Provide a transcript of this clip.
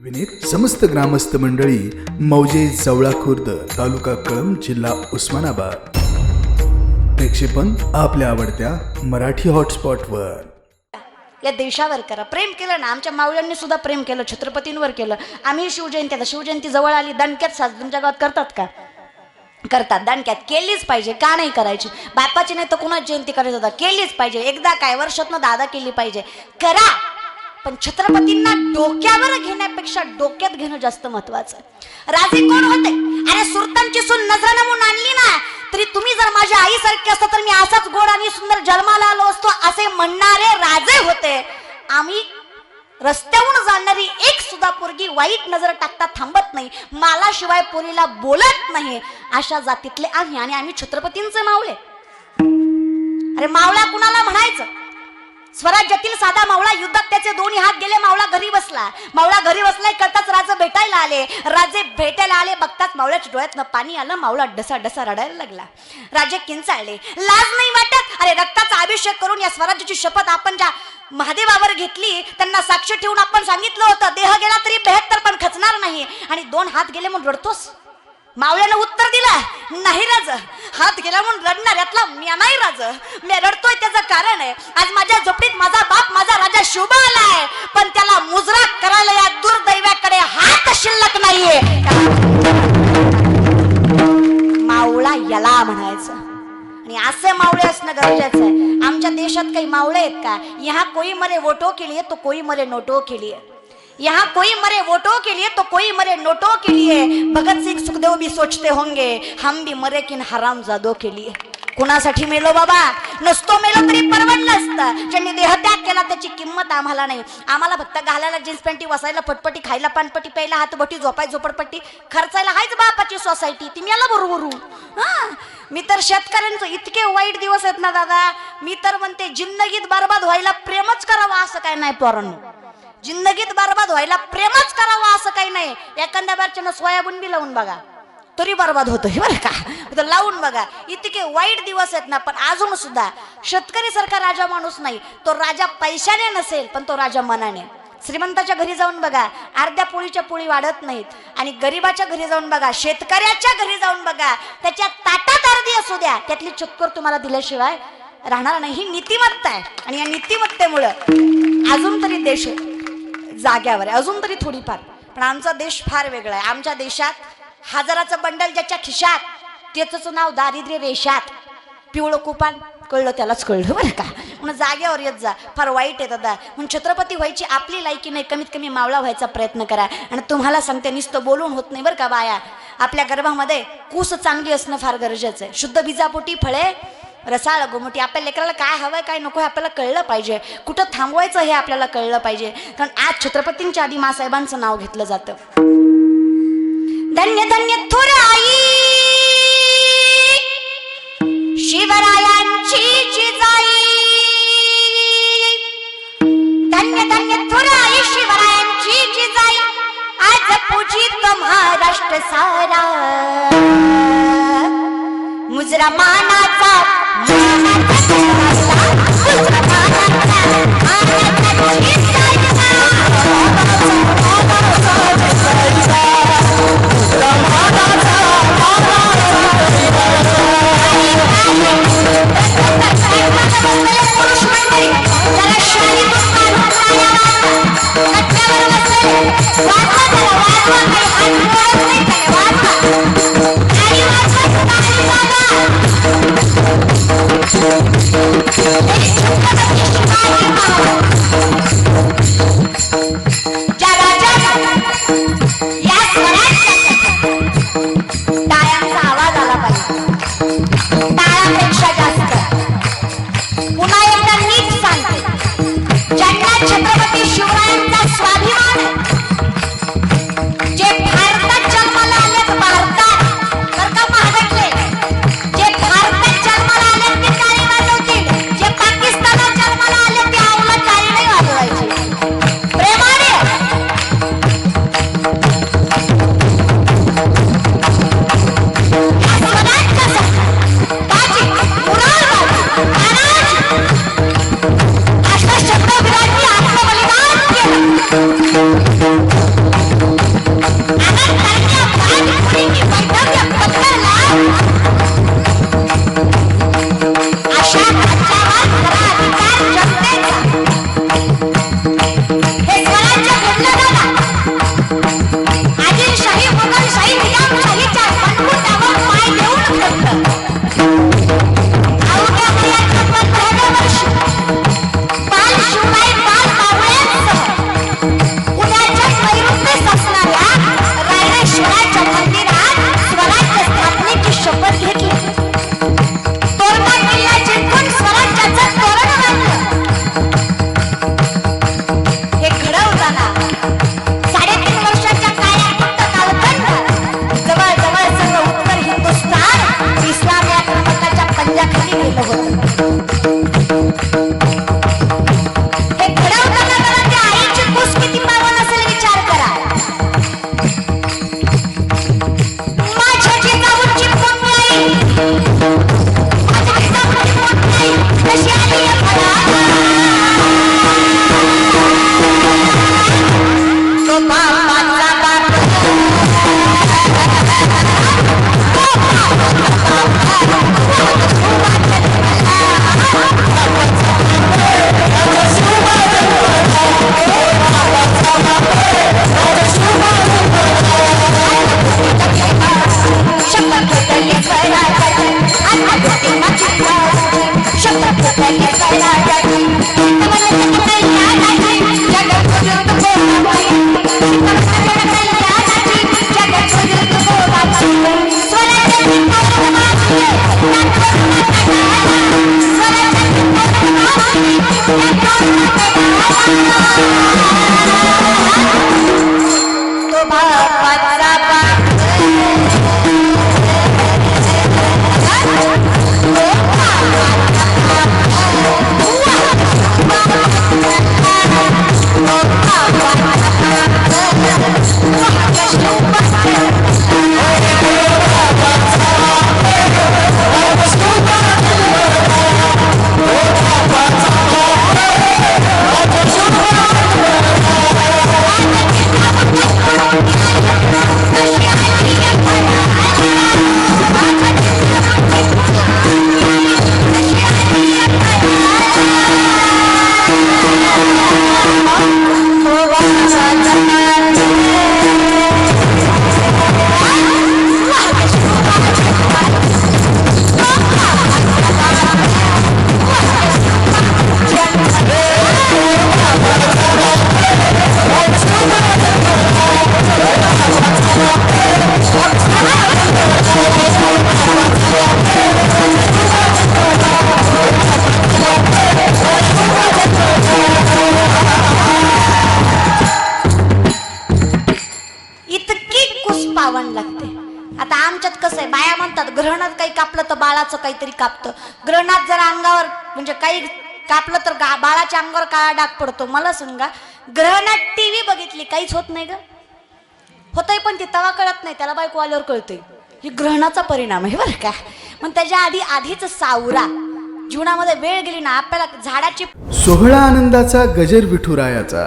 विनीत समस्त ग्रामस्थ मंडळी मौजे जवळा खुर्द तालुका कळंब जिल्हा उस्मानाबाद. प्रक्षेपण आपल्या आवडत्या मराठी हॉटस्पॉटवर. या देशावर करा. प्रेम केलं ना आमच्या मावळ्यांनी सुद्धा प्रेम केलं छत्रपतींवर केलं. आम्ही शिवजयंती आता शिवजयंती जवळ आली दणक्यात साज तुमच्या गावात करतात का? करतात. दणक्यात केलीच पाहिजे का नाही करायची? बापाची नाही तर कुणाच जयंती करायची? होता केलीच पाहिजे. एकदा काय वर्षातनं दादा केली पाहिजे. करा! पण छत्रपतींना डोक्यावर घेण्यापेक्षा डोक्यात घेणं जास्त महत्वाचं. राजे कोण होते? अरे सुरतांची सून नजर नमून आणली ना तरी तुम्ही जर माझ्या आईसारखे असता तर मी असाच गोड आणि सुंदर जन्माला आलो असतो असे म्हणणारे राजे होते. आम्ही रस्त्यावरून जाणारी एक सुद्धा पोरगी वाईट नजर टाकता थांबत नाही मला शिवाय पोरीला बोलत नाही. अशा जातीतले आम्ही आणि आम्ही छत्रपतींचे मावळे. अरे मावळ्या कुणाला म्हणायचं? स्वराज्यातील साधा मावळा युद्धात त्याचे दोन्ही हात गेले मावळा घरी बसला. मावळा घरी बसलाय करताच राजे भेटायला आले. राजे भेटायला आले बघताच मावळ्याच्या डोळ्यातनं पाणी आलं मावळा डसा डसा रडायला लागला. राजे किंचाळले लाज नाही वाटत? अरे रक्ताचा अभिषेक करून या स्वराज्याची शपथ आपण ज्या महादेवावर घेतली त्यांना साक्ष ठेवून आपण सांगितलं होतं देह गेला तरी बेहत्तर पण खचणार नाही. आणि दोन हात गेले म्हणून रडतोस? मावळ्यानं उत्तर दिलं नाही राज. हात गेला म्हणून रडणार यातला मी नाही राज. मी रडतोय त्याचं कारण आहे. आज माझ्या झोपडीत माझा बाप माझा राजा शुभ आलाय. पण त्याला मुजरा करायला या दुर्दैव्याकडे हात शिल्लक नाहीये. मावळा याला म्हणायचं. आणि असे मावळे असणं गरजेचं आहे. आमच्या देशात काही मावळे आहेत का? यहाँ कोई मरे वोटो केली तो कोई मरे नोटो केली आहे यहाँ कोई मरे वोटो के लिए तो कोई मरे नोटो के लिए। भगत सिंह सुखदेव भी सोचते होंगे हम भी मरे किन हराम जादो के लिए। कुणासाठी मेलो बाबा? नसतो मेलो तरी परवडलं असतं ज्यांनी देहत्याग केला त्याची किंमत आम्हाला नाही. आम्हाला फक्त घालायला जीन्स पॅन्टी वसायला पटपटी खायला पानपटी प्यायला हातबटी झोपाय झोपडपट्टी. खर्चायला हायच बापाची सोसायटी ती मेला भरू हा? मी तर शेतकऱ्यांचं इतके वाईट दिवस आहेत ना दादा. मी तर म्हणते जिंदगीत बरबाद व्हायला प्रेमच करावं असं काय नाही पोरांनो. जिंदगीत बरबाद व्हायला प्रेमच करावं असं काही नाही. एखाद्या बारच्यानं सोयाबीन बी लावून बघा. तरी बरबाद होतो हे बरं का? तर लावून बघा. इतके वाईट दिवस आहेत ना पण अजून सुद्धा शेतकरी सारखा राजा माणूस नाही. तो राजा पैशाने नसेल पण तो राजा मनाने. श्रीमंताच्या घरी जाऊन बघा. अर्ध्या पोळीच्या पोळी वाढत नाहीत. आणि गरीबाच्या घरी जाऊन बघा. शेतकऱ्याच्या घरी जाऊन बघा. त्याच्या ताटात अर्धी असू द्या. त्यातली चक्कर तुम्हाला दिल्याशिवाय राहणार नाही. ही नीतिमत्ता आहे. आणि या नीतिमत्तेमुळं अजून तरी देश जाग्यावर आहे. अजून तरी थोडीफार. पण आमचा देश फार वेगळा आहे. आमच्या देशात हजाराचं बंडल ज्याच्या खिशात त्याचं नाव दारिद्र्य रेषात. पिवळं कुपान कळलं त्यालाच कळलं बरं का. म्हणून जाग्यावर येत जा. फार वाईट आहे दादा. म्हणून छत्रपती व्हायची आपली लायकी नाही. कमीत कमी मावळा व्हायचा प्रयत्न करा. आणि तुम्हाला सांगते नुसतं बोलून होत नाही बरं का बाया. आपल्या गर्भामध्ये कूस चांगली असणं फार गरजेचं आहे. शुद्ध बिजापोटी फळे रसाळ गोमटी आपल्या लेकराला काय हवंय काय नको हे आपल्याला कळलं पाहिजे. कुठं थांबवायचं हे आपल्याला कळलं पाहिजे. कारण आज छत्रपतींच्या आधी मासाहेबांचं नाव घेतलं जातं. धन्य धन्य थोर आई! शिवरायांची जिजाई! धन्य धन्य थोर आई शिवरायांची जिजाई! आज पूजित महाराष्ट्र सारा. मुजरा मानाचा मानाचा आता आमच्यात कसं आहे बाया म्हणतात ग्रहणात काही कापलं तर बाळाचं काहीतरी कापतं. ग्रहणात जर अंगावर म्हणजे काही कापलं तर गा बाळाच्या अंगावर काळा डाग पडतो. मला सांगा ग्रहणात टीव्ही बघितली काहीच होत नाही ग. होतंय पण ती तवा कळत नाही त्याला बायको आल्यावर कळतंय. ही ग्रहणाचा परिणाम आहे बरं का. मग त्याच्या आधी आधीच सावरा. जीवनामध्ये वेळ गेली ना आपल्याला झाडाची सोहळा आनंदाचा गजर विठुरायाचा.